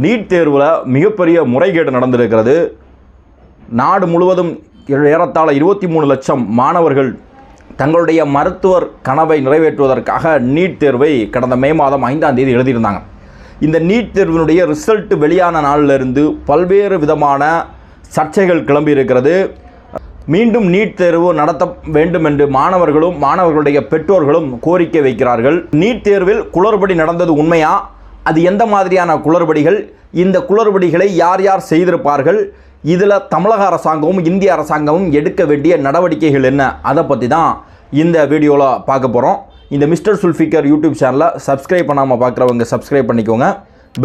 NEET தேர்வில் மிகப்பெரிய முறைகேடு நடந்திருக்கிறது. நாடு முழுவதும் ஏறத்தாழ இருபத்தி மூணு லட்சம் மாணவர்கள் தங்களுடைய மருத்துவர் கனவை நிறைவேற்றுவதற்காக நீட் தேர்வை கடந்த மே மாதம் ஐந்தாம் தேதி எழுதியிருந்தாங்க. இந்த நீட் தேர்வினுடைய ரிசல்ட் வெளியான நாளிலிருந்து பல்வேறு விதமான சர்ச்சைகள் கிளம்பி இருக்கிறது மீண்டும் நீட் தேர்வு நடத்த வேண்டும் என்று மாணவர்களும் மாணவர்களுடைய பெற்றோர்களும் கோரிக்கை வைக்கிறார்கள். நீட் தேர்வில் குளறுபடி நடந்தது உண்மையா? அது எந்த மாதிரியான குளறுபடிகள்? இந்த குளறுபடிகளை யார் யார் செய்திருப்பார்கள்? இதில் தமிழக அரசாங்கமும் இந்திய அரசாங்கமும் எடுக்க வேண்டிய நடவடிக்கைகள் என்ன? அதை பற்றி தான் இந்த வீடியோவில் பார்க்க போகிறோம் இந்த மிஸ்டர் சுல்ஃபிகர் யூடியூப் சேனலை சப்ஸ்கிரைப் பண்ணாமல் பார்க்குறவங்க சப்ஸ்கிரைப் பண்ணிக்கோங்க.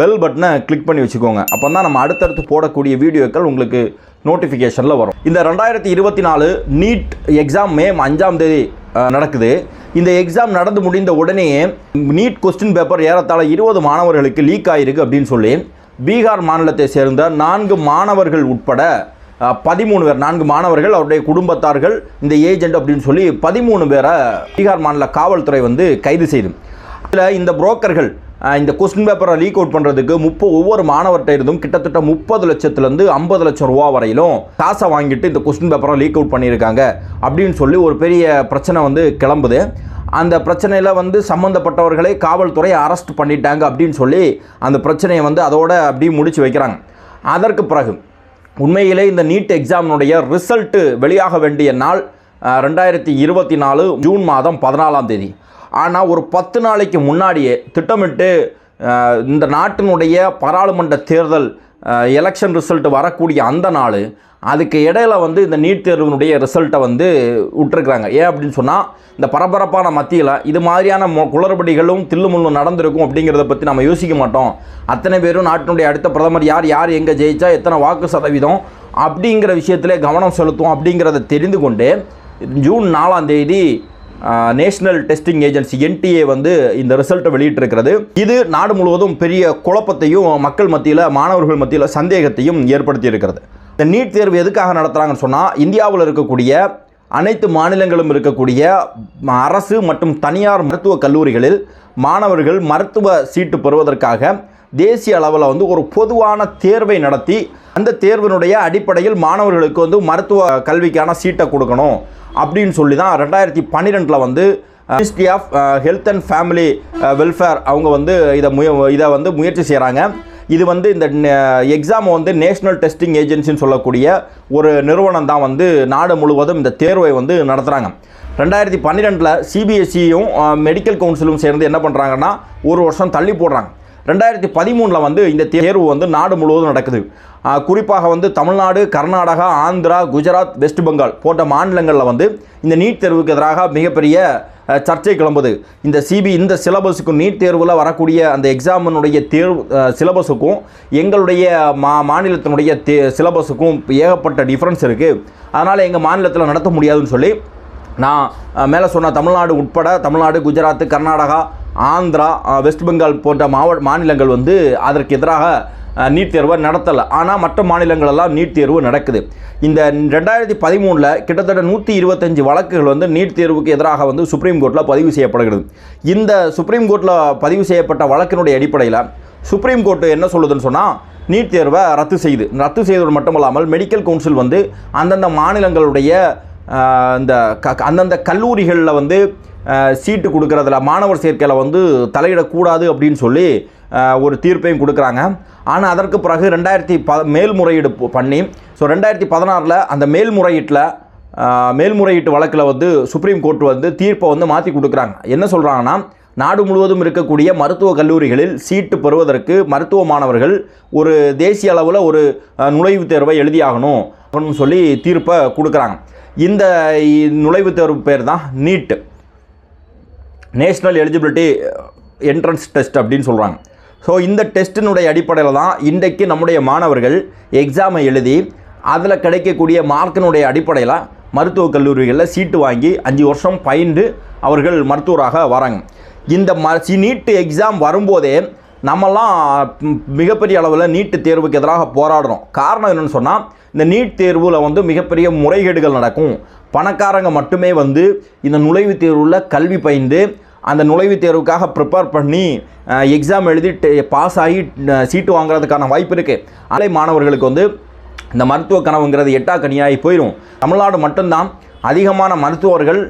பெல் பட்டனை கிளிக் பண்ணி வச்சுக்கோங்க. அப்போ தான் நம்ம அடுத்தடுத்து போடக்கூடிய வீடியோக்கள் உங்களுக்கு நோட்டிஃபிகேஷனில் வரும். இந்த ரெண்டாயிரத்தி இருபத்தி நாலு நீட் எக்ஸாம் மே அஞ்சாம் தேதி நடக்குது. இந்த எக்ஸாம் நடந்து முடிந்த உடனே நீட் கொஸ்டின் பேப்பர் ஏறத்தாழ இருபது மாணவர்களுக்கு லீக் ஆயிருக்கு அப்படின்னு சொல்லி பீகார் மாநிலத்தை சேர்ந்த நான்கு மாணவர்கள் உட்பட பதிமூணு பேர் நான்கு மாணவர்கள் அவருடைய குடும்பத்தார்கள் இந்த ஏஜென்ட் அப்படின்னு சொல்லி பதிமூணு பேரை பீகார் மாநில காவல்துறை வந்து கைது செய்து. இதில் இந்த புரோக்கர்கள் இந்த கொஸ்டின் பேப்பரை லீக் அவுட் பண்ணுறதுக்கு முப்பது ஒவ்வொரு மாணவர்கிட்ட இருந்தும் கிட்டத்தட்ட முப்பது லட்சத்துலேருந்து ஐம்பது லட்சம் ரூபா வரையிலும் காசை வாங்கிட்டு இந்த கொஸ்டின் பேப்பரை லீக் அவுட் பண்ணியிருக்காங்க. அப்படின்னு சொல்லி ஒரு பெரிய பிரச்சனை வந்து கிளம்புது. அந்த பிரச்சனையில் வந்து சம்மந்தப்பட்டவர்களை காவல்துறை அரெஸ்ட் பண்ணிட்டாங்க அப்படின்னு சொல்லி அந்த பிரச்சனையை வந்து அதோட அப்படியே முடிச்சு வைக்கிறாங்க. அதற்கு பிறகு உண்மையிலே இந்த நீட் எக்ஸாமினுடைய ரிசல்ட்டு வெளியாக வேண்டிய நாள் ரெண்டாயிரத்தி இருபத்தி நாலு ஜூன் மாதம் பதினாலாம் தேதி. ஆனால் ஒரு பத்து நாளைக்கு முன்னாடியே திட்டமிட்டு இந்த நாட்டினுடைய பாராளுமன்ற தேர்தல் எலெக்ஷன் ரிசல்ட் வரக்கூடிய அந்த நாள் அதுக்கு இடையில வந்து இந்த நீட் தேர்வினுடைய ரிசல்ட்டை வந்து விட்டுருக்குறாங்க. ஏன் அப்படின்னு சொன்னால் இந்த பரபரப்பான மத்தியில் இது மாதிரியான மொ- குளறுபடிகளும் தில்லுமுள்ளும் நடந்திருக்கும் அப்படிங்கிறத பற்றி நம்ம யோசிக்க மாட்டோம். அத்தனை பேரும் நாட்டினுடைய அடுத்த பிரதமர் யார் யார் எங்கே ஜெயிச்சா எத்தனை வாக்கு சதவீதம் அப்படிங்கிற விஷயத்திலே கவனம் செலுத்தும் அப்படிங்கிறத தெரிந்து கொண்டு ஜூன் நாலாம் தேதி நேஷனல் டெஸ்டிங் ஏஜென்சி என்டிஏ வந்து இந்த ரிசல்ட்டை வெளியிட்டிருக்கிறது. இது நாடு முழுவதும் பெரிய குழப்பத்தையும் மக்கள் மத்தியில் மாணவர்கள் மத்தியில் சந்தேகத்தையும் ஏற்படுத்தி இருக்கிறது இந்த நீட் தேர்வு எதுக்காக நடத்துகிறாங்கன்னு சொன்னால் இந்தியாவில் இருக்கக்கூடிய அனைத்து மாநிலங்களும் இருக்கக்கூடிய ம- அரசு மற்றும் தனியார் மருத்துவக் கல்லூரிகளில் மாணவர்கள் மருத்துவ சீட்டு பெறுவதற்காக தேசிய அளவில் வந்து ஒரு பொதுவான தேர்வை நடத்தி அந்த தேர்வினுடைய அடிப்படையில் மாணவர்களுக்கு வந்து மருத்துவ கல்விக்கான சீட்டை கொடுக்கணும் அப்படின்னு சொல்லி தான் ரெண்டாயிரத்தி பன்னிரெண்டில் வந்து ministry of health and family welfare அவங்க வந்து இதை முய இதை வந்து முயற்சி செய்கிறாங்க இது வந்து இந்த எக்ஸாமை வந்து நேஷ்னல் டெஸ்டிங் ஏஜென்சின்னு சொல்லக்கூடிய ஒரு நிறுவனம் தான் வந்து நாடு முழுவதும் இந்த தேர்வை வந்து நடத்துகிறாங்க ரெண்டாயிரத்தி பன்னிரெண்டில் சிபிஎஸ்சியும் மெடிக்கல் கவுன்சிலும் சேர்ந்து என்ன பண்ணுறாங்கன்னா ஒரு வருஷம் தள்ளி போடுறாங்க. ரெண்டாயிரத்தி பதிமூணில் வந்து இந்த தேர்வு வந்து நாடு முழுவதும் நடக்குது. குறிப்பாக வந்து தமிழ்நாடு கர்நாடகா ஆந்திரா குஜராத் வெஸ்ட் பெங்கால் போன்ற மாநிலங்களில் வந்து இந்த நீட் தேர்வுக்கு எதிராக மிகப்பெரிய சர்ச்சை கிளம்புது. இந்த சிபி இந்த சிலபஸுக்கும் நீட் தேர்வில் வரக்கூடிய அந்த எக்ஸாமினுடைய தேர்வு சிலபஸுக்கும் எங்களுடைய மா மாநிலத்தினுடைய தே சிலபஸுக்கும் ஏகப்பட்ட டிஃப்ரென்ஸ் இருக்குது அதனால் எங்கள் மாநிலத்தில் நடத்த முடியாதுன்னு சொல்லி நான் மேலே சொன்ன தமிழ்நாடு உட்பட தமிழ்நாடு குஜராத் கர்நாடகா ஆந்திரா வெஸ்ட் பெங்கால் போன்ற மாவட்ட மாநிலங்கள் வந்து அதற்கு எதிராக நீட் தேர்வை நடத்தலை. ஆனால் மற்ற மாநிலங்களெல்லாம் நீட் தேர்வு நடக்குது. இந்த ரெண்டாயிரத்தி பதிமூணில் கிட்டத்தட்ட நூற்றி இருபத்தஞ்சு வழக்குகள் வந்து நீட் தேர்வுக்கு எதிராக வந்து சுப்ரீம் கோர்ட்டில் பதிவு செய்யப்படுகிறது. இந்த சுப்ரீம் கோர்ட்டில் பதிவு செய்யப்பட்ட வழக்கினுடைய அடிப்படையில் சுப்ரீம் கோர்ட்டு என்ன சொல்லுதுன்னு சொன்னால் நீட் தேர்வை ரத்து செய்யுது ரத்து செய்தது மட்டுமல்லாமல் மெடிக்கல் கவுன்சில் வந்து அந்தந்த மாநிலங்களுடைய இந்த க அந்தந்த கல்லூரிகளில் வந்து சீட்டு கொடுக்குறதுல மாணவர் சேர்க்கையில் வந்து தலையிடக்கூடாது அப்படின்னு சொல்லி ஒரு தீர்ப்பையும் கொடுக்குறாங்க. ஆனால் அதற்கு பிறகு ரெண்டாயிரத்தி ப மேல்முறையீடு பண்ணி ஸோ ரெண்டாயிரத்தி பதினாறில் அந்த மேல்முறையீட்டில் மேல்முறையீட்டு வழக்கில் வந்து சுப்ரீம் கோர்ட் வந்து தீர்ப்பை வந்து மாற்றி கொடுக்குறாங்க. என்ன சொல்கிறாங்கன்னா நாடு முழுவதும் இருக்கக்கூடிய மருத்துவக் கல்லூரிகளில் சீட்டு பெறுவதற்கு மருத்துவ மாணவர்கள் ஒரு தேசிய அளவில் ஒரு நுழைவுத் தேர்வை எழுதியாகணும் அப்படின்னு சொல்லி தீர்ப்பை கொடுக்குறாங்க. இந்த நுழைவுத் தேர்வு பேர் தான் NEET. National eligibility entrance test அப்படின்னு சொல்கிறாங்க ஸோ இந்த டெஸ்ட்டினுடைய அடிப்படையில் தான் இன்றைக்கு நம்முடைய மாணவர்கள் எக்ஸாமை எழுதி அதில் கிடைக்கக்கூடிய மார்க்கினுடைய அடிப்படையில் மருத்துவக் கல்லூரிகளில் சீட்டு வாங்கி அஞ்சு வருஷம் பயின்று அவர்கள் மருத்துவராக வராங்க. இந்த ம நீட்டு எக்ஸாம் வரும்போதே நம்மலாம் மிகப்பெரிய அளவில் நீட்டு தேர்வுக்கு எதிராக போராடுறோம். காரணம் என்னென்னு சொன்னால் இந்த நீட் தேர்வில் வந்து மிகப்பெரிய முறைகேடுகள் நடக்கும். பணக்காரங்க மட்டுமே வந்து இந்த நுழைவுத் தேர்வில் கல்வி பயின்று அந்த நுழைவுத் தேர்வுக்காக ப்ரிப்பேர் பண்ணி எக்ஸாம் எழுதி பாஸ் ஆகி சீட்டு வாங்குறதுக்கான வாய்ப்பு இருக்குது அலை மாணவர்களுக்கு வந்து இந்த மருத்துவ கனவுங்கிறது எட்டா கனியாகி போயிடும் தமிழ்நாடு மட்டும்தான் அதிகமான மருத்துவர்கள்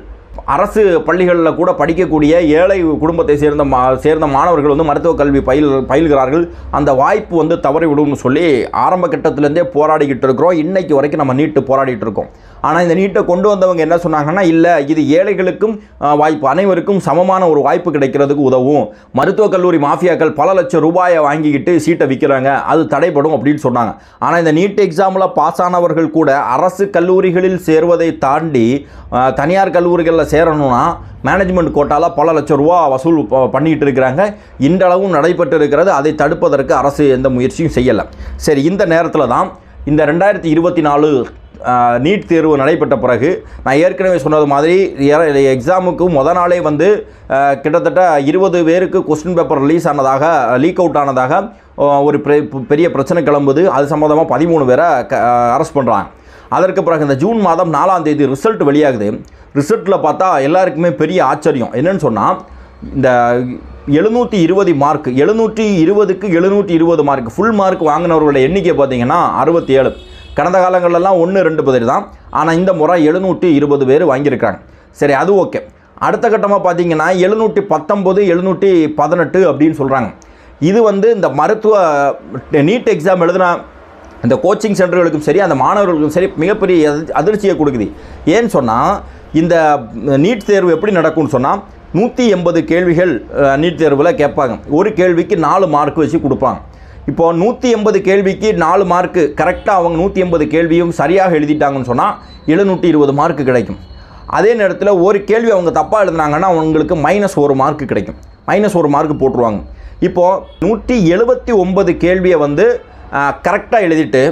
அரசு பள்ளிகளில் கூட படிக்கக்கூடிய ஏழை குடும்பத்தை சேர்ந்த மா சேர்ந்த மாணவர்கள் வந்து மருத்துவ கல்வி பயில் பயில்கிறார்கள். அந்த வாய்ப்பு வந்து தவறிவிடும்னு சொல்லி ஆரம்ப கட்டத்திலேருந்தே போராடிக்கிட்டு இருக்கிறோம். இன்னைக்கு வரைக்கும் நம்ம நீட்டு போராடிட்டு இருக்கோம். ஆனால் இந்த நீட்டை கொண்டு வந்தவங்க என்ன சொன்னாங்கன்னா இல்லை இது ஏழைகளுக்கும் வாய்ப்பு அனைவருக்கும் சமமான ஒரு வாய்ப்பு கிடைக்கிறதுக்கு உதவும். மருத்துவக் கல்லூரி மாஃபியாக்கள் பல லட்சம் ரூபாயை வாங்கிக்கிட்டு சீட்டை விற்கிறாங்க. அது தடைப்படும் அப்படின்னு சொன்னாங்க. ஆனால் இந்த நீட் எக்ஸாமில் பாஸ் ஆனவர்கள் கூட அரசு கல்லூரிகளில் சேர்வதை தாண்டி தனியார் கல்லூரிகளில் சேரணும்னா மேனேஜ்மெண்ட் கோட்டாவில் பல லட்சம் ரூபா வசூல் பண்ணிக்கிட்டு இருக்கிறாங்க. இன்றளவும் நடைபெற்று இருக்கிறது அதை தடுப்பதற்கு அரசு எந்த முயற்சியும் செய்யலை. சரி இந்த நேரத்தில் தான் இந்த ரெண்டாயிரத்தி இருபத்தி நாலு நீட் தேர்வு நடைபெற்ற பிறகு நான் ஏற்கனவே சொன்னது மாதிரி எக்ஸாமுக்கு முத நாளே வந்து கிட்டத்தட்ட இருபது பேருக்கு கொஸ்டின் பேப்பர் ரிலீஸ் ஆனதாக லீக் அவுட் ஆனதாக ஒரு பெ- பெரிய பிரச்சனை கிளம்புது. அது சம்மந்தமாக பதிமூணு பேரை அரெஸ்ட் பண்ணுறாங்க அதற்கு பிறகு இந்த ஜூன் மாதம் நாலாம் தேதி ரிசல்ட் வெளியாகுது. ரிசல்ட்டில் பார்த்தா எல்லாருக்குமே பெரிய ஆச்சரியம். என்னன்னு சொன்னால் இந்த எழுநூற்றி இருபது மார்க் எழுநூற்றி இருபதுக்கு எழுநூற்றி இருபது மார்க் ஃபுல் மார்க் வாங்கினவர்களோட எண்ணிக்கை பார்த்தீங்கன்னா அறுபத்தி ஏழு கடந்த காலங்களெல்லாம் ஒன்று ரெண்டு பேர் தான். ஆனால் இந்த முறை எழுநூற்றி இருபது பேர் வாங்கியிருக்காங்க சரி அது ஓகே. அடுத்த கட்டமாக பார்த்தீங்கன்னா எழுநூற்றி பத்தொம்போது எழுநூற்றி பதினெட்டு அப்படின்னு சொல்கிறாங்க இது வந்து இந்த மருத்துவ நீட் எக்ஸாம் எழுதுன இந்த கோச்சிங் சென்டர்களுக்கும் சரி அந்த மாணவர்களுக்கும் சரி மிகப்பெரிய அதிர்ச்சியை கொடுக்குது. ஏன்னு சொன்னால் இந்த நீட் தேர்வு எப்படி நடக்கும்னு சொன்னால் நூற்றி எண்பது கேள்விகள் நீட் தேர்வில் கேட்பாங்க. ஒரு கேள்விக்கு நாலு மார்க் வச்சு கொடுப்பாங்க. இப்போ நூற்றி எண்பது கேள்விக்கு நாலு மார்க்கு கரெக்டாக அவங்க நூற்றி எண்பது கேள்வியும் சரியாக எழுதிட்டாங்கன்னு சொன்னால் எழுநூற்றி இருபது மார்க்கு கிடைக்கும். அதே நேரத்தில் ஒரு கேள்வி அவங்க தப்பாக எழுதினாங்கன்னா அவங்களுக்கு மைனஸ் ஒரு மார்க்கு கிடைக்கும். மைனஸ் ஒரு மார்க் போட்டுருவாங்க. இப்போது நூற்றி எழுபத்தி ஒன்பது கேள்வியை வந்து கரெக்டாக எழுதிட்டு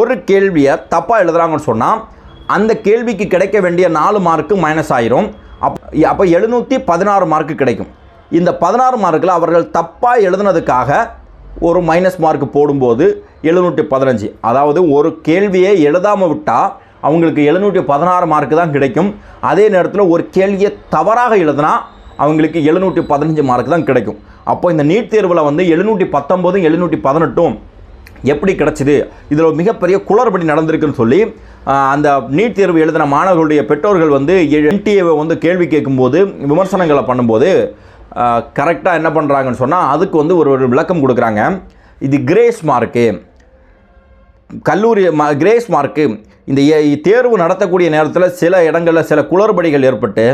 ஒரு கேள்வியை தப்பாக எழுதுறாங்கன்னு சொன்னால் அந்த கேள்விக்கு கிடைக்க வேண்டிய நாலு மார்க்கு மைனஸ் ஆயிரும். அப் அப்போ எழுநூற்றி பதினாறு மார்க்கு கிடைக்கும். இந்த பதினாறு மார்க்கில் அவர்கள் தப்பாக எழுதுனதுக்காக ஒரு மைனஸ் மார்க் போடும்போது எழுநூற்றி பதினஞ்சு. அதாவது ஒரு கேள்வியை எழுதாமல் விட்டால் அவங்களுக்கு எழுநூற்றி பதினாறு மார்க்கு தான் கிடைக்கும். அதே நேரத்தில் ஒரு கேள்வியை தவறாக எழுதுனா அவங்களுக்கு எழுநூற்றி பதினஞ்சு மார்க் தான் கிடைக்கும். அப்போ இந்த நீட் தேர்வில் வந்து எழுநூற்றி பத்தொம்போதும் எழுநூற்றி பதினெட்டும் எப்படி கிடச்சிது? இதில் மிகப்பெரிய குளறுபடி நடந்திருக்குன்னு சொல்லி அந்த நீட் தேர்வு எழுதின மாணவர்களுடைய பெற்றோர்கள் வந்து என்டிஏவை வந்து கேள்வி கேட்கும்போது விமர்சனங்களை பண்ணும்போது கரெக்டாக என்ன பண்ணுறாங்கன்னு சொன்னால் அதுக்கு வந்து ஒரு ஒரு விளக்கம் கொடுக்குறாங்க. இது கிரேஸ் மார்க்கு கல்லூரி ம கிரேஸ் மார்க்கு இந்த ஏ- தேர்வு நடத்தக்கூடிய நேரத்தில் சில இடங்களில் சில குளறுபடிகள் ஏற்பட்டு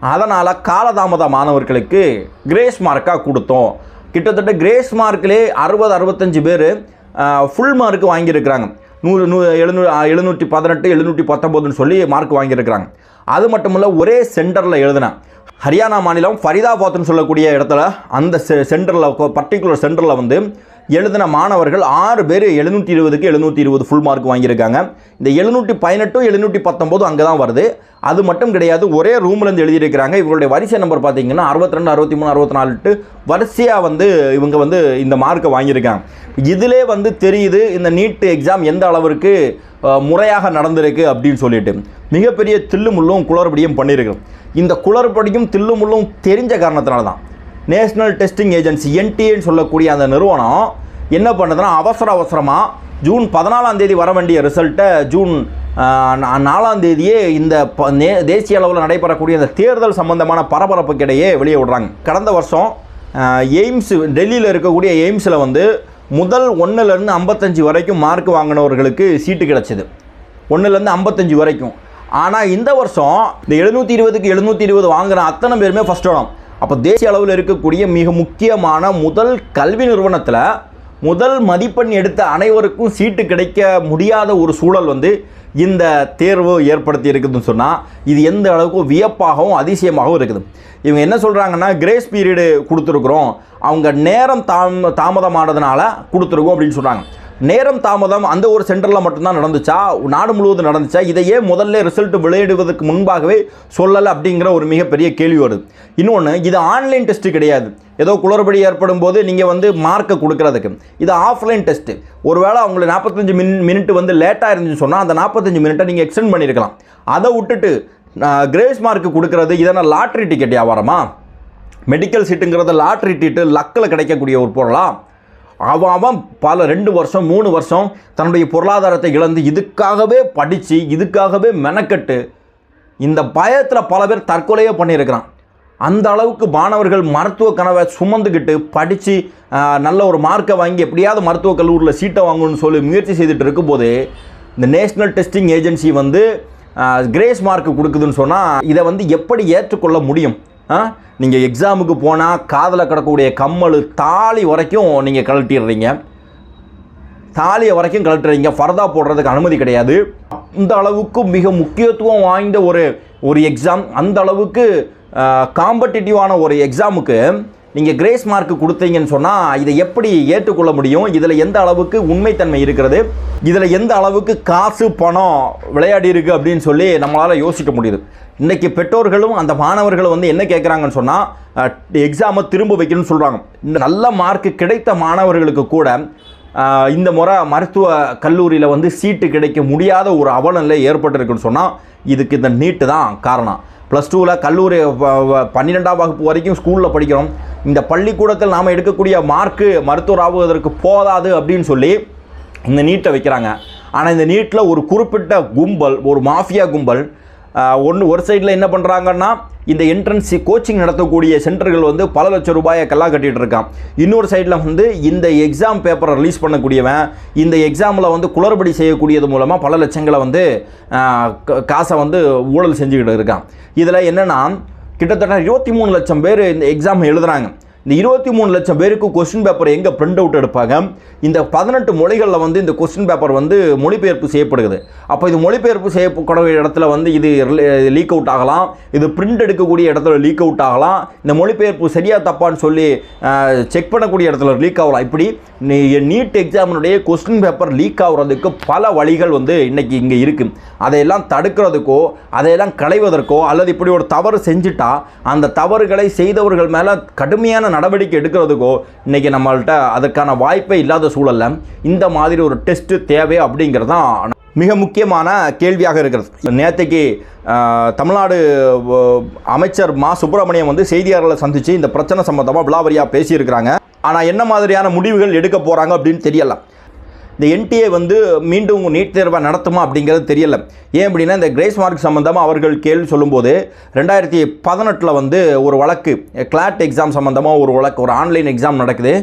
அதனால் காலதாமத மாணவர்களுக்கு கிரேஸ் மார்க்காக கொடுத்தோம். கிட்டத்தட்ட கிரேஸ் மார்க்கிலே அறுபது அறுபத்தஞ்சு பேர் ஃபுல் மார்க் வாங்கியிருக்கிறாங்க. நூறு நூ எழுநூ எழுநூற்றி பதினெட்டு எழுநூற்றி பத்தொம்போதுன்னு சொல்லி மார்க் வாங்கியிருக்கிறாங்க. அது மட்டும் இல்லை ஒரே சென்டரில் எழுதினேன் ஹரியானா மாநிலம் ஃபரிதாபாத்னு சொல்லக்கூடிய இடத்துல அந்த சென்டரில் பர்டிகுலர் சென்டரில் வந்து எழுதின மாணவர்கள் ஆறு பேர் எழுநூற்றி இருபதுக்கு எழுநூற்றி இருபது ஃபுல் மார்க் வாங்கியிருக்காங்க. இந்த எழுநூற்றி பதினெட்டும் எழுநூற்றி பத்தொம்போதும் அங்கே தான் வருது. அது மட்டும் கிடையாது ஒரே ரூம்லேருந்து எழுதியிருக்கிறாங்க. இவங்களுடைய வரிசை நம்பர் பார்த்தீங்கன்னா அறுபத்தி ரெண்டு அறுபத்தி மூணு அறுபத்தி நாலு வரிசையாக வந்து இவங்க வந்து இந்த மார்க்கை வாங்கியிருக்காங்க. இதிலே வந்து தெரியுது இந்த நீட் எக்ஸாம் எந்த அளவிற்கு முறையாக நடந்திருக்கு அப்படின்னு சொல்லிட்டு. மிகப்பெரிய தில்லுமுள்ளும் குளறுபடியும் பண்ணியிருக்கு. இந்த குளறுபடியும் தில்லுமுள்ளும் தெரிஞ்ச காரணத்தினால தான். நேஷ்னல் டெஸ்டிங் ஏஜென்சி என்டிஏன்னு சொல்லக்கூடிய அந்த நிறுவனம் என்ன பண்ணுதுன்னா அவசர அவசரமாக ஜூன் பதினாலாம் தேதி வர வேண்டிய ரிசல்ட்டை ஜூன் நாலாம் தேதியே இந்த ப- தேசிய அளவில் நடைபெறக்கூடிய இந்த தேர்தல் சம்பந்தமான பரபரப்புக்கிடையே வெளியே விடுறாங்க. கடந்த வருஷம் எய்ம்ஸு எய்ம்ஸ் டெல்லியில் இருக்கக்கூடிய எய்ம்ஸில் வந்து முதல் ஒன்றுலேருந்து ஐம்பத்தஞ்சு வரைக்கும் மார்க் வாங்கினவர்களுக்கு சீட்டு கிடச்சிது. ஒன்றுலேருந்து ஐம்பத்தஞ்சு வரைக்கும். ஆனால் இந்த வருஷம் இந்த எழுநூற்றி இருபதுக்கு எழுநூற்றி இருபது வாங்குகிற அத்தனை பேருமே ஃபஸ்ட் இடம் அப்போ தேசிய அளவில் இருக்கக்கூடிய மிக முக்கியமான முதல் கல்வி நிறுவனத்தில் முதல் மதிப்பெண் எடுத்த அனைவருக்கும் சீட்டு கிடைக்க முடியாத ஒரு சூழல் வந்து இந்த தேர்வு ஏற்படுத்தி இருக்குதுன்னு சொன்னால் இது எந்த அளவுக்கு வியப்பாகவும் அதிசயமாகவும் இருக்குது. இவங்க என்ன சொல்கிறாங்கன்னா கிரேஸ் பீரியடு கொடுத்துருக்குறோம். அவங்க நேரம் தாம் தாமதமானதுனால கொடுத்துருக்கோம் அப்படின்னு சொல்கிறாங்க நேரம் தாமதம் அந்த ஒரு சென்டரில் மட்டும்தான் நடந்துச்சா? நாடு முழுவதும் நடந்துச்சா? இதையே முதல்ல ரிசல்ட் வெளியிடுவதற்கு முன்பாகவே சொல்லலை அப்படிங்கிற ஒரு மிகப்பெரிய கேள்வி வருது. இன்னொன்று இது ஆன்லைன் டெஸ்ட்டு கிடையாது. ஏதோ குளறுபடி ஏற்படும் போது நீங்கள் வந்து மார்க்கை கொடுக்கறதுக்கு. இது ஆஃப்லைன் டெஸ்ட்டு ஒருவேளை அவங்களுக்கு நாற்பத்தஞ்சு மின் மினிட் வந்து லேட்டாக இருந்துச்சுன்னு சொன்னால் அந்த நாற்பத்தஞ்சு மினிட்டை நீங்கள் எக்ஸ்டெண்ட் பண்ணியிருக்கலாம் அதை விட்டுட்டு கிரேஸ் மார்க் கொடுக்கறது இதனால் லாட்ரி டிக்கெட் வியாபாரமா? மெடிக்கல் சீட்டுங்கிறது லாட்ரி டீட்டு லக்கில் கிடைக்கக்கூடிய ஒரு பொருளாக அவன் அவன் பல ரெண்டு வருஷம் மூணு வருஷம் தன்னுடைய பொருளாதாரத்தை இழந்து இதுக்காகவே படித்து இதுக்காகவே மெனக்கட்டு இந்த பயத்தில் பல பேர் தற்கொலையே பண்ணியிருக்கிறான். அந்த அளவுக்கு மாணவர்கள் மருத்துவ கனவை சுமந்துக்கிட்டு படித்து நல்ல ஒரு மார்க்கை வாங்கி எப்படியாவது மருத்துவக் கல்லூரியில் சீட்டை வாங்கணும்னு சொல்லி முயற்சி செய்துட்டு இருக்கும்போது இந்த நேஷ்னல் டெஸ்டிங் ஏஜென்சி வந்து கிரேஸ் மார்க் கொடுக்குதுன்னு சொன்னால் இதை வந்து எப்படி ஏற்றுக்கொள்ள முடியும்? நீங்கள் எக்ஸாமுக்கு போனால் காதில் கிடக்கக்கூடிய கம்மல் தாலி வரைக்கும் நீங்கள் கழட்டிடுறீங்க. தாலியை வரைக்கும் கழட்டுறீங்க. ஃபர்தா போடுறதுக்கு அனுமதி கிடையாது. அந்த அளவுக்கு மிக முக்கியத்துவம் வாய்ந்த ஒரு ஒரு எக்ஸாம் அந்த அளவுக்கு காம்படிட்டிவான ஒரு எக்ஸாமுக்கு நீங்கள் கிரேஸ் மார்க் கொடுத்தீங்கன்னு சொன்னால் இதை எப்படி ஏற்றுக்கொள்ள முடியும்? இதில் எந்த அளவுக்கு உண்மைத்தன்மை இருக்கிறது? இதில் எந்த அளவுக்கு காசு பணம் விளையாடி இருக்கு அப்படின்னு சொல்லி நம்மளால் யோசிக்க முடியுது. இன்றைக்கி பெற்றோர்களும் அந்த மாணவர்களும் வந்து என்ன கேட்குறாங்கன்னு சொன்னால் எக்ஸாமை திரும்ப வைக்கணும்னு சொல்கிறாங்க இந்த நல்ல மார்க் கிடைத்த மாணவர்களுக்கு கூட இந்த முறை மருத்துவ கல்லூரியில் வந்து சீட்டு கிடைக்க முடியாத ஒரு அவலநிலை ஏற்பட்டிருக்குன்னு சொன்னால் இதுக்கு இந்த நீட்டு தான் காரணம். ப்ளஸ் டூவில் கல்லூரி பன்னிரெண்டாம் வகுப்பு வரைக்கும் ஸ்கூலில் படிக்கிறோம். இந்த பள்ளிக்கூடத்தில் நாம் எடுக்கக்கூடிய மார்க்கு மருத்துவர் ஆகுவதற்கு போதாது அப்படின்னு சொல்லி இந்த நீட்டை வைக்கிறாங்க. ஆனால் இந்த நீட்டில் ஒரு குறிப்பிட்ட கும்பல் ஒரு மாஃபியா கும்பல் ஒன்று ஒரு சைடில் என்ன பண்ணுறாங்கன்னா இந்த என்ட்ரன்ஸ் கோச்சிங் நடத்தக்கூடிய சென்டர்கள் வந்து பல லட்சம் ரூபாயை கல்லா கட்டிகிட்டு இருக்கான். இன்னொரு சைடில் வந்து இந்த எக்ஸாம் பேப்பரை ரிலீஸ் பண்ணக்கூடியவன் இந்த எக்ஸாமில் வந்து குளறுபடி செய்யக்கூடியது மூலமாக பல லட்சங்களை வந்து க- காசை வந்து ஊழல் செஞ்சுக்கிட்டு இருக்கான். இதில் என்னென்னா கிட்டத்தட்ட இருபத்தி மூணு லட்சம் பேர் இந்த எக்ஸாம் எழுதுறாங்க. இந்த இருபத்தி மூணு லட்சம் பேருக்கு கொஸ்டின் பேப்பர் எங்கே பிரிண்ட் அவுட் எடுப்பாங்க? இந்த பதினெட்டு மொழிகளில் வந்து இந்த கொஸ்டின் பேப்பர் வந்து மொழிபெயர்ப்பு செய்யப்படுகிறது. அப்போ இது மொழிபெயர்ப்பு செய்யக்கூடிய இடத்துல வந்து இது லீக் அவுட் ஆகலாம். இது பிரிண்ட் எடுக்கக்கூடிய இடத்துல லீக் அவுட் ஆகலாம். இந்த மொழிபெயர்ப்பு சரியாக தப்பான்னு சொல்லி செக் பண்ணக்கூடிய இடத்துல லீக் ஆகலாம். இப்படி நீட் எக்ஸாமினுடைய கொஸ்டின் பேப்பர் லீக் ஆகுறதுக்கு பல வழிகள் வந்து இன்றைக்கி இங்கே இருக்குது அதையெல்லாம் தடுக்கிறதுக்கோ அதையெல்லாம் களைவதற்கோ அல்லது இப்படி ஒரு தவறு செஞ்சுட்டா அந்த தவறுகளை செய்தவர்கள் மேலே கடுமையான நடவடிக்கை எடுக்கிறதுக்கோ இன்னைக்கு நம்மள்ட்ட அதுக்கான வாய்ப்பே இல்லாத சூழல்ல இந்த மாதிரி ஒரு டெஸ்ட்டு தேவை அப்படிங்கிறது தான் மிக முக்கியமான கேள்வியாக இருக்கிறது. நேற்றுக்கு தமிழ்நாடு அமைச்சர் மா சுப்பிரமணியம் வந்து செய்தியாளர்களை சந்தித்து இந்த பிரச்சனை சம்பந்தமாக விழாவரியாக பேசியிருக்கிறாங்க. ஆனால் என்ன மாதிரியான முடிவுகள் எடுக்க போகிறாங்க அப்படின்னு தெரியலாம் இந்த என்டிஏ வந்து மீண்டும் நீட் தேர்வை நடத்துமா அப்படிங்கிறது தெரியல. ஏன் அப்படின்னா இந்த கிரேஸ் மார்க் சம்மந்தமாக அவர்கள் கேள்வி சொல்லும்போது ரெண்டாயிரத்தி பதினெட்டில் வந்து ஒரு வழக்கு கிளாட் எக்ஸாம் சம்மந்தமாக ஒரு வழக்கு ஒரு ஆன்லைன் எக்ஸாம் நடக்குது.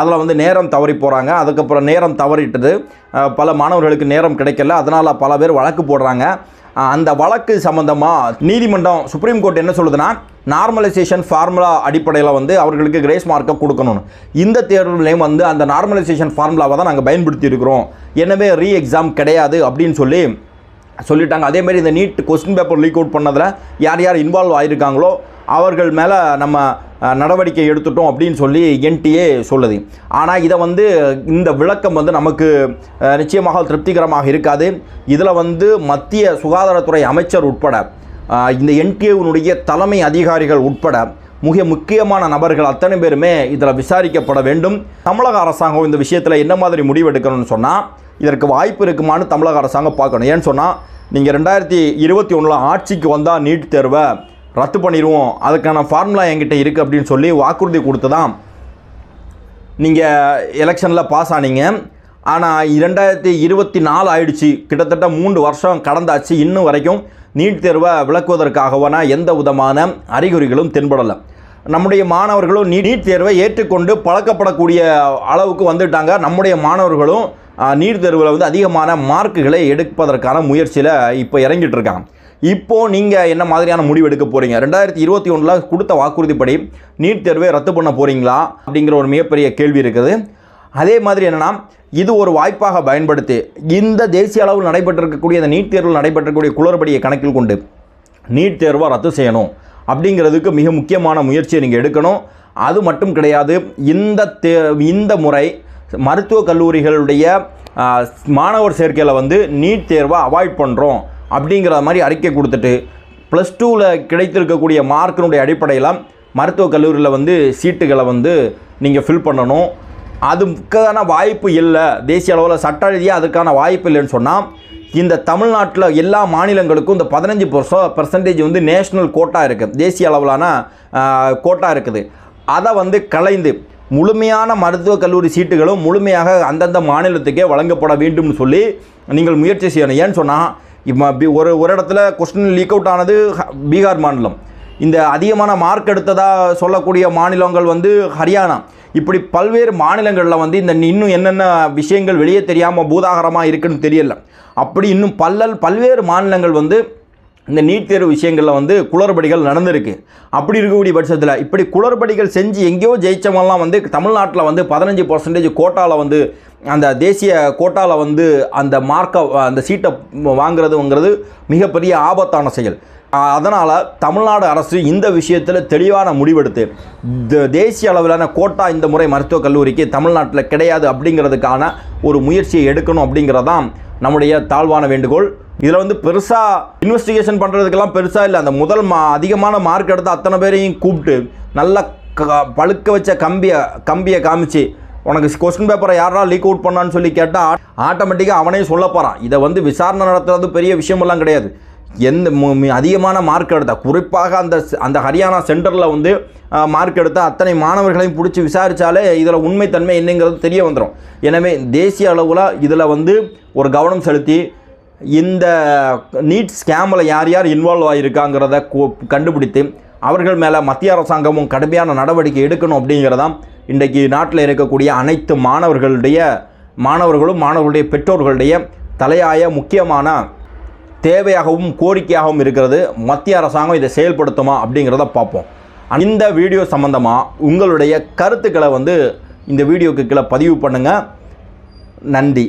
அதில் வந்து நேரம் தவறி போகிறாங்க அதுக்கப்புறம் நேரம் தவறிட்டது. பல மாணவர்களுக்கு நேரம் கிடைக்கல. அதனால் பல பேர் வழக்கு போடுறாங்க. அந்த வழக்கு சம்மந்தமாக நீதிமன்றம் சுப்ரீம் கோர்ட் என்ன சொல்லுதுன்னா நார்மலைசேஷன் ஃபார்முலா அடிப்படையில் வந்து அவர்களுக்கு கிரேஸ் மார்க்கை கொடுக்கணும். இந்த தேர்வுலையும் வந்து அந்த நார்மலைசேஷன் ஃபார்முலாவை தான் நாங்கள் பயன்படுத்தி இருக்கிறோம். எனவே ரீ எக்ஸாம் கிடையாது அப்படின்னு சொல்லி சொல்லிட்டாங்க. அதேமாதிரி இந்த NEET question paper leak out பண்ணதில் யார் யார் இன்வால்வ் ஆகியிருக்காங்களோ அவர்கள் மேலே நம்ம நடவடிக்கை எடுத்துட்டோம் அப்படின்னு சொல்லி என்டிஏ சொல்லுது. ஆனால் இதை வந்து இந்த விளக்கம் வந்து நமக்கு நிச்சயமாக திருப்திகரமாக இருக்காது. இதில் வந்து மத்திய சுகாதாரத்துறை அமைச்சர் உட்பட இந்த என்டிஏவினுடைய தலைமை அதிகாரிகள் உட்பட மிக முக்கியமான நபர்கள் அத்தனை பேருமே இதில் விசாரிக்கப்பட வேண்டும். தமிழக அரசாங்கம் இந்த விஷயத்தில் என்ன மாதிரி முடிவெடுக்கணும்னு சொன்னால் இதற்கு வாய்ப்பு இருக்குமான்னு தமிழக அரசாங்கம் பார்க்கணும். ஏன்னு சொன்னால் நீங்கள் ரெண்டாயிரத்தி இருபத்தி ஒன்றில் ஆட்சிக்கு வந்தால் நீட் தேர்வை ரத்து பண்ணிடுவோம் அதுக்கான ஃபார்முலா என்கிட்ட இருக்குது அப்படின்னு சொல்லி வாக்குறுதி கொடுத்து தான் நீங்கள் எலெக்ஷனில் பாஸ் ஆனீங்க. ஆனால் இரண்டாயிரத்தி இருபத்தி நாலு ஆயிடுச்சு. கிட்டத்தட்ட மூன்று வருஷம் கடந்தாச்சு. இன்னும் வரைக்கும் நீட் தேர்வை விளக்குவதற்காகவான எந்த விதமான அறிகுறிகளும் தென்படலை. நம்முடைய மாணவர்களும் நீ- நீட் தேர்வை ஏற்றுக்கொண்டு பழக்கப்படக்கூடிய அளவுக்கு வந்துட்டாங்க. நம்முடைய மாணவர்களும் நீட் தேர்வில் வந்து அதிகமான மார்க்குகளை எடுப்பதற்கான முயற்சியில் இப்போ இறங்கிட்டு இருக்காங்க. இப்போ நீங்கள் என்ன மாதிரியான முடிவு எடுக்க போகிறீங்க ரெண்டாயிரத்தி இருபத்தி ஒன்றில் கொடுத்த வாக்குறுதிப்படி நீட் தேர்வை ரத்து பண்ண போகிறீங்களா அப்படிங்கிற ஒரு மிகப்பெரிய கேள்வி இருக்குது. அதே மாதிரி என்னென்னா இது ஒரு வாய்ப்பாக பயன்படுத்தி இந்த தேசிய அளவில் நடைபெற்றிருக்கக்கூடிய இந்த நீட் தேர்வில் நடைபெற்றக்கூடிய குளறுபடியை கணக்கில் கொண்டு நீட் தேர்வை ரத்து செய்யணும். அப்படிங்கிறதுக்கு மிக முக்கியமான முயற்சியை நீங்கள் எடுக்கணும். அது மட்டும் கிடையாது இந்த தே இந்த முறை மருத்துவக் கல்லூரிகளுடைய மாணவர் சேர்க்கையில் வந்து நீட் தேர்வை அவாய்ட் பண்ணுறோம் அப்படிங்கிற மாதிரி அறிக்கை கொடுத்துட்டு ப்ளஸ் டூவில் கிடைத்திருக்கக்கூடிய மார்க்கினுடைய அடிப்படையில் மருத்துவக் கல்லூரியில் வந்து சீட்டுகளை வந்து நீங்கள் ஃபில் பண்ணணும். அதுக்கான வாய்ப்பு இல்லை. தேசிய அளவில் சட்ட ரீதியாக அதுக்கான வாய்ப்பு இல்லைன்னு சொன்னால் இந்த தமிழ்நாட்டில் எல்லா மாநிலங்களுக்கும் இந்த பதினஞ்சு பர்சன்டேஜ் வந்து நேஷ்னல் கோட்டா இருக்குது தேசிய அளவிலான கோட்டாக கோட்டா இருக்குது. அதை வந்து கலைந்து முழுமையான மருத்துவக் கல்லூரி சீட்டுகளும் முழுமையாக அந்தந்த மாநிலத்துக்கே வழங்கப்பட வேண்டும்னு சொல்லி நீங்கள் முயற்சி செய்யணும். ஏன்னு சொன்னால் இப்போ ஒரு ஒரு இடத்துல கொஸ்டின் லீக் அவுட் ஆனது ஹ- பீகார் மாநிலம். இந்த அதிகமான மார்க் எடுத்ததாக சொல்லக்கூடிய மாநிலங்கள் வந்து ஹரியானா. இப்படி பல்வேறு மாநிலங்களில் வந்து இந்த இன்னும் என்னென்ன விஷயங்கள் வெளியே தெரியாமல் பூதாகரமாக இருக்குன்னு தெரியல. அப்படி இன்னும் பல்லல் பல்வேறு மாநிலங்கள் வந்து இந்த நீட் தேர்வு விஷயங்களில் வந்து குளறுபடிகள் நடந்திருக்கு. அப்படி இருக்கக்கூடிய பட்சத்தில் இப்படி குளறுபடிகள் செஞ்சு எங்கேயோ ஜெயித்தவங்கலாம் வந்து தமிழ்நாட்டில் வந்து பதினஞ்சு பர்சன்டேஜ் கோட்டாவில் வந்து அந்த தேசிய கோட்டாவில் வந்து அந்த மார்க்கை அந்த சீட்டை வாங்குறதுங்கிறது மிகப்பெரிய ஆபத்தான செயல். அதனால் தமிழ்நாடு அரசு இந்த விஷயத்தில் தெளிவான முடிவெடுத்து த- தேசிய அளவிலான கோட்டா இந்த முறை மருத்துவக் கல்லூரிக்கு தமிழ்நாட்டில் கிடையாது அப்படிங்கிறதுக்கான ஒரு முயற்சியை எடுக்கணும் அப்படிங்கிறதான் நம்முடைய தாழ்வான வேண்டுகோள். இதில் வந்து பெருசாக இன்வெஸ்டிகேஷன் பண்ணுறதுக்கெல்லாம் பெருசாக இல்லை. அந்த முதல் மா அதிகமான மார்க் எடுத்த அத்தனை பேரையும் கூப்பிட்டு நல்லா க பழுக்க வச்ச கம்பியை கம்பியை காமிச்சு உனக்கு கொஸ்டின் பேப்பரை யாரா லீக் அவுட் பண்ணான்னு சொல்லி கேட்டால் ஆட்டோமேட்டிக்காக அவனே சொல்ல போகிறான் இதை வந்து விசாரணை நடத்துறது பெரிய விஷயமெல்லாம் கிடையாது. எந்த அதிகமான மார்க் எடுத்த குறிப்பாக அந்த அந்த ஹரியானா சென்டரில் வந்து மார்க் எடுத்த அத்தனை மாணவர்களையும் பிடிச்சி விசாரித்தாலே இதில் உண்மைத்தன்மை என்னங்கிறது தெரிய வந்துடும் எனவே தேசிய அளவில் இதில் வந்து ஒரு கவனம் செலுத்தி இந்த நீட் ஸ்கேமில் யார் யார் இன்வால்வ் ஆகியிருக்காங்கிறத கண்டுபிடித்து அவர்கள் மேலே மத்திய அரசாங்கமும் கடுமையான நடவடிக்கை எடுக்கணும் அப்படிங்கிறதாம் இன்றைக்கு நாட்டில் இருக்கக்கூடிய அனைத்து மாணவர்களுடைய மாணவர்களும் மாணவர்களுடைய பெற்றோர்களுடைய தலையாய முக்கியமான தேவையாகவும் கோரிக்கையாகவும் இருக்கிறது. மத்திய அரசாங்கம் இதை செயல்படுத்துமா அப்படிங்கிறத பார்ப்போம். இந்த வீடியோ சம்மந்தமாக உங்களுடைய கருத்துக்களை வந்து இந்த வீடியோக்கு கீழே பதிவு பண்ணுங்கள் நன்றி.